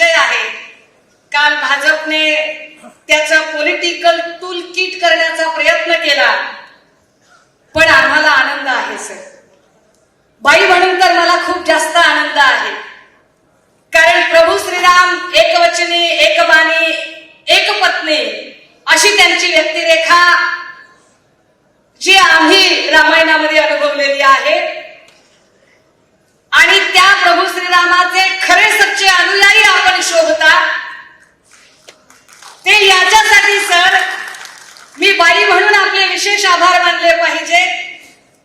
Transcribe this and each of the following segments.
विषय आहे. काल भाजपने त्याचं पॉलिटिकल टूल किट करण्याचा प्रयत्न केला. पण आम्हाला आनंद आहे सर. बाई म्हणून तर मला खूप जास्त आनंद आहे. कारण प्रभू श्रीराम एकवचनी एकबाणी एक पत्नी अशी त्यांची व्यक्तिरेखा जी आम्ही रामायणामध्ये अनुभवलेली आहे आणि त्या प्रभू श्रीरामाचे खरे सच्चे अनुयायी आपण शोधता ते याच्यासाठी सर मी बाई म्हणून आपले विशेष आभार मानले पाहिजे.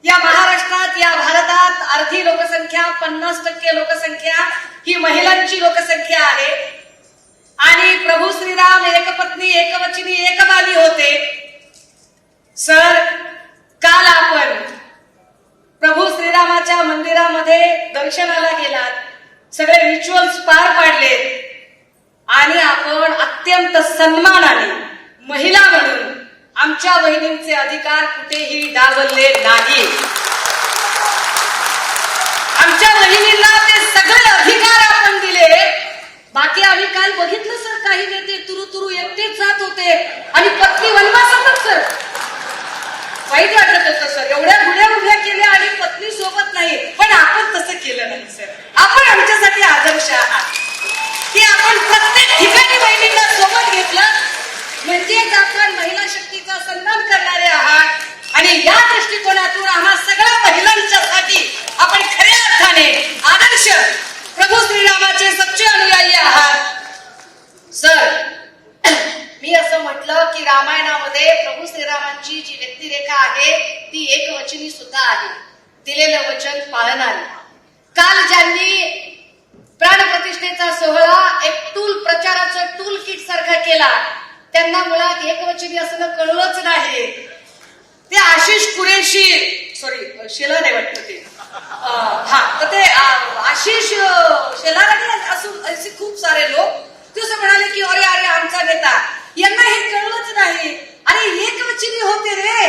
या महाराष्ट्रात या भारतात अर्धी लोकसंख्या पन्नास टक्के लोकसंख्या ही महिलांची लोकसंख्या आहे. आणि प्रभू श्रीराम एकपत्नी एकवचनी एकबाली होते. सर काल आपण प्रभू श्रीरामाच्या मंदिरामध्ये दर्शनाला गेलात. सगळे रिच्युअल्स पार पाडले आणि आपण अत्यंत सन्मानाने महिला म्हणून आमच्या बहिणींचे अधिकार कुठेही डावलले नाही. आमच्या बहिणींना ते सगळे अधिकार आपण दिले. बाकी आम्ही काल बघितलं सर काही नेते तुरु तुरु एकटेच जात होते आणि पत्नी वनवासातच सर. वाईट वाटत होतं सर. एवढ्या गुन्ह्या उभ्या केल्या आणि पत्नी सोबत नाही पण आपण तसं केलं नाही सर आपण आमच्यासाठी आदर्श आहात की आपण प्रत्येक ठिकाणी बहिणींना सोबत घेतलं म्हणजेच आपण महिला शक्तीचा सन्मान करणारे आहात आणि या दृष्टिकोनातून आम्हा सगळ्या महिलांच्यासाठी आपण खऱ्या अर्थाने आदर्श प्रभू श्रीरामाचे सच्चे अनुयायी आहात सर मी असं म्हटलं की रामायणामध्ये प्रभू श्रीरामांची जी व्यक्तिरेखा आहे ती एकवचनी सुद्धा आहे. दिलेलं वचन पाळणारी. काल ज्यांनी प्राणप्रतिष्ठेचा सोहळा एक टूल प्रचाराचं टूल किट सारखा केला त्यांना मुळात एकवचनी असणं कळलंच नाही. ते आशिष कुरेशी सॉरी शेला नाही वाटतं ते. हा तर ते आशिष शेलाराणी असून खूप सारे लोक ते असं म्हणाले की अरे अरे आमचा नेता यांना हे कळलंच नाही अरे एकवचनी होते रे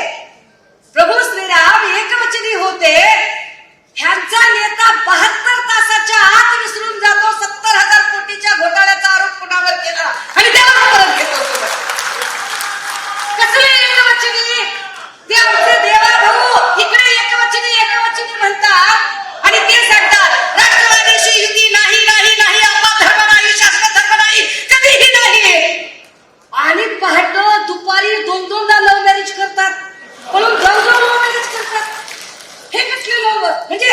प्रभू श्रीराम एकवचनी होते ह्यांचा नेता बहात्तर तासाच्या आत विसरून जातो सत्तर हजार कोटीच्या घोटाळ्याचा आरोप कुणावर केला आणि त्यावर परत घेतो सोबत कसले एकवचनी ते आमचे देवा भाऊ इकडे एकवचनी एकवचनी म्हणतात आणि ते सांगतात राष्ट्रवादीशी युती नाही नाही नाही आपला धर्म नाही शास्त्र धर्म नाही कधीही नाही आणि पहाटे दुपारी दोन दोनदा लव्ह मॅरेज करतात म्हणून जाऊ जाऊ लव्ह मॅरेज करतात हे कसले लव्ह म्हणजे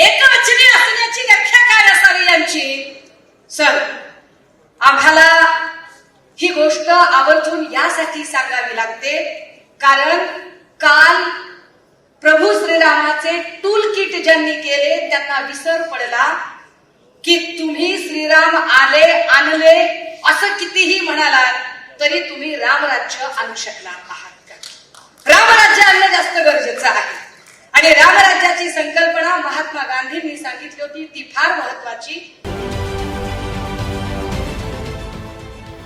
एकवचनी असण्याची व्याख्या काय असावी यांची सर आम्हाला ही गोष्ट आवर्जून यासाठी सांगावी लागते. कारण काल प्रभू श्रीरामाचे टूल किट ज्यांनी केले त्यांना विसर पडला की तुम्ही श्रीराम आले आणले असं कितीही म्हणालात तरी तुम्ही रामराज्य आणू शकणार आहात का? रामराज्य आणणं जास्त गरजेचं आहे. आणि रामराज्याची संकल्पना महात्मा गांधींनी सांगितली होती ती फार महत्वाची